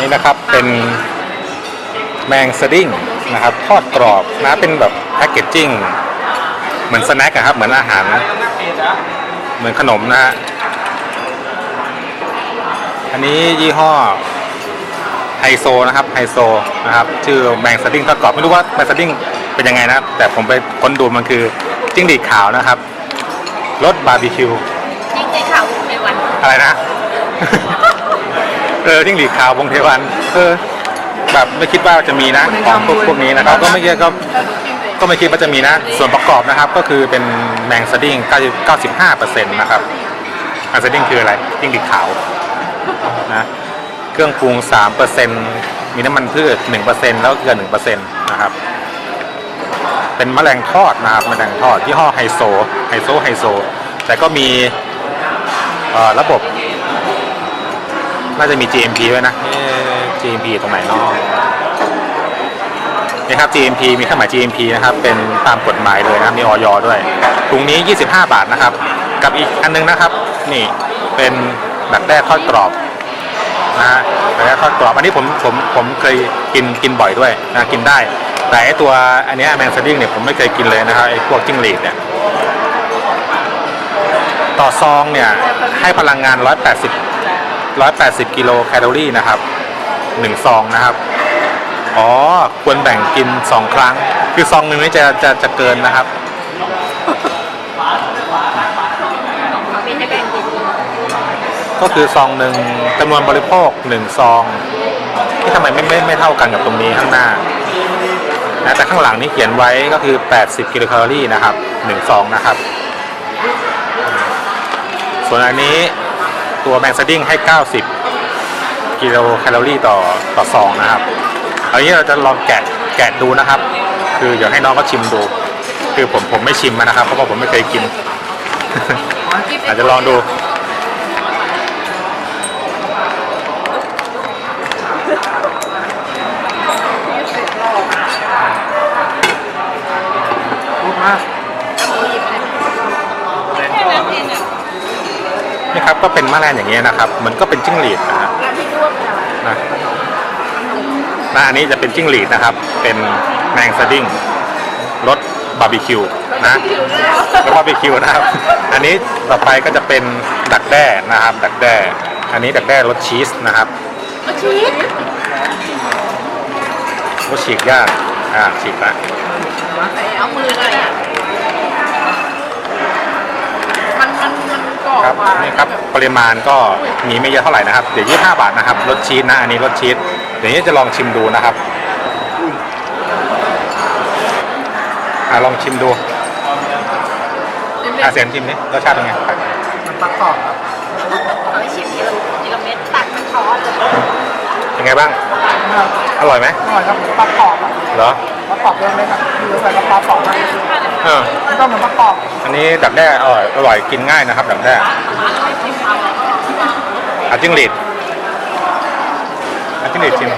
นี่นะครับเป็นแมงสดิ้งนะครับทอดกรอบนะเป็นแบบแพคเกจจิ้งเหมือนสแน็คอะครับเหมือนอาหาร เหมือนขนมนะฮะอันนี้ยี่ห้อไฮโซนะครับไฮโซนะครับชื่อแมงสดิ้งทอดกรอบไม่รู้ว่าแมงสดิ้งเป็นยังไงนะครับแต่ผมไปค้นดูมันคือจิ้งหรีดขาวนะครับรสบาร์บีคิวยิ่งในข่าวในวันอะไรนะ เออจิ้งหรีดขาววงเทวันเออแบบไม่คิดว่าจะมีนะของพวกพวกนี้นะครับก็ไม่คิดก็ก็ไม่คิดว่าจะมีนะ ส่วนประกอบนะครับก็คือเป็นแมงสดิ้ง95%นะครับแมงสดิ้งคืออะไรจิ้งหรีดขาวนะเครื่องปรุง 3%มีน้ำมันพืช 1%แล้วเกลือ1%นะครับเป็นแมลงทอดนะครับแมลงทอดยี่ห้อไฮโซไฮโซไฮโซ แต่ก็มีเอ่อระบบ น่าจะมี GMP ไว้นะเอ๊ะ GMP ตรงไหนเนาะนี่ครับ GMP มีเครื่องหมาย GMP นะครับ เป็นตามกฎหมายเลยนะครับมีออยด้วยถุงนี้ 25 บาทนะครับ กับอีกอันนึงนะครับ นี่เป็นดักแด้ทอดกรอบนะฮะดักแด้ทอดกรอบ อันนี้ผมผมผมเคยกินกินบ่อยด้วยนะกินได้ แต่ไอตัวอันเนี้แมงสดิ้งเนี่ยผมไม่เคยกินเลยนะครับไอพวกจิ้งหรีดเนี่ยต่อซองเนี่ยให้พลังงาน 180 180 กิโลแคลอรี่นะครับ1ซองนะครับ อ๋อ ควรแบ่งกิน 2 ครั้ง คือซองหนึ่งนี่จะจะจะเกินนะครับมีให้แบ่งกินก็คือซองหนึ่งจำนวนบริโภค 1 ซองที่ทำไมไม่ไม่ไม่เท่ากันกับตรงนี้ข้างหน้านะแต่ข้างหลังนี่เขียนไว้ก็คือ 80 กิโลแคลอรี่นะครับ1ซองนะครับ ส่วนอันนี้ ตัวแมงสดิ้งให้ 90 กิโลแคลอรี่ต่อต่อซองนะครับอันนี้เราจะลองแกะแกะดูนะครับ คือเดี๋ยวให้น้องก็ชิมดู คือผมผมไม่ชิมมานะครับ เพราะว่าผมไม่เคยกิน อาจจะลองดูแค่นั้ นเองอะนี่ครับก็เป็นแมลงอย่างเงี้ยนะครับ มันก็เป็นจิ้งหรีดนะฮะแล้วพี่ร่วมกันนะนะอันนี้จะเป็นจิ้งหรีดนะครับ เป็นแมงสดิ้งรสบาร์บีคิวนะรสบาร์บีคิวนะครับ อันนี้ต่อไปก็จะเป็นดักแด้นะครับ ดักแด้ อันนี้ดักแด้รสชีสนะครับมาชีสรสฉีกยากอ่าฉีกละเอามือเลยอะมันมันมั นกรอบครับอะนี่ครับปริมาณก็มีไม่เยอะเท่าไหร่นะครับเดี๋ยว25บาทนะครับรสชีสนะอันนี้รสชีสเดี๋ยวนี้จะลองชิมดูนะครับอ่าลองชิมดูอาเสียนชิมนี่รสชาติเป็นไงมันประกอบครับเอาไปชิมทีละทีละเม็ดตักมันช้อนเลยเป็นไงบ้าง อร่อยไหมอร่อยครับประกอบอะเหรอ ประกอบเรื่องเลยครับคือใส่กระเพราสองนะเออมันก็เหมือนประกอบอันนี้ดักแด้อร่อยอร่อยกินง่ายนะครับดักแด้อาจิ้งหรีดอาจิ้งหรีดชิม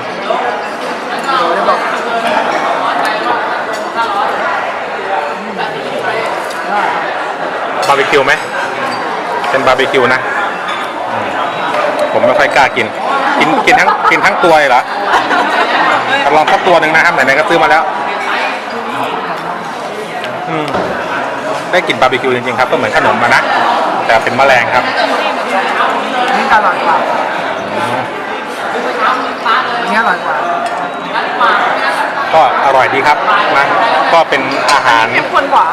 บาร์บีคิวไหมเป็นบาร์บีคิวนะอืมผมไม่ค่อยกล้ากิน กินกินทั้งกินทั้งตัวเลยเหรอลองสักตัวหนึ่งนะครับไหนๆก็ซื้อมาแล้ว อืมได้กลิ่นบาร์บีคิวจริงๆครับ ก็เหมือนขนมมานะ แต่เป็นแมลงครับ นี่อร่อยกว่าอันนี้อร่อยกว่า ก็อร่อยดีครับนะก็เป็นอาหารเข้มข้นกว่า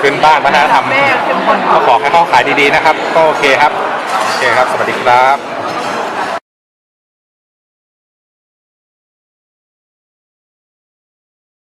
พื้นบ้านวัฒนธรรมแม่เข้มข้นกก็ว่าขอให้เขาขายดีๆนะครับ ก็โอเคครับ โอเคครับ สวัสดีครับ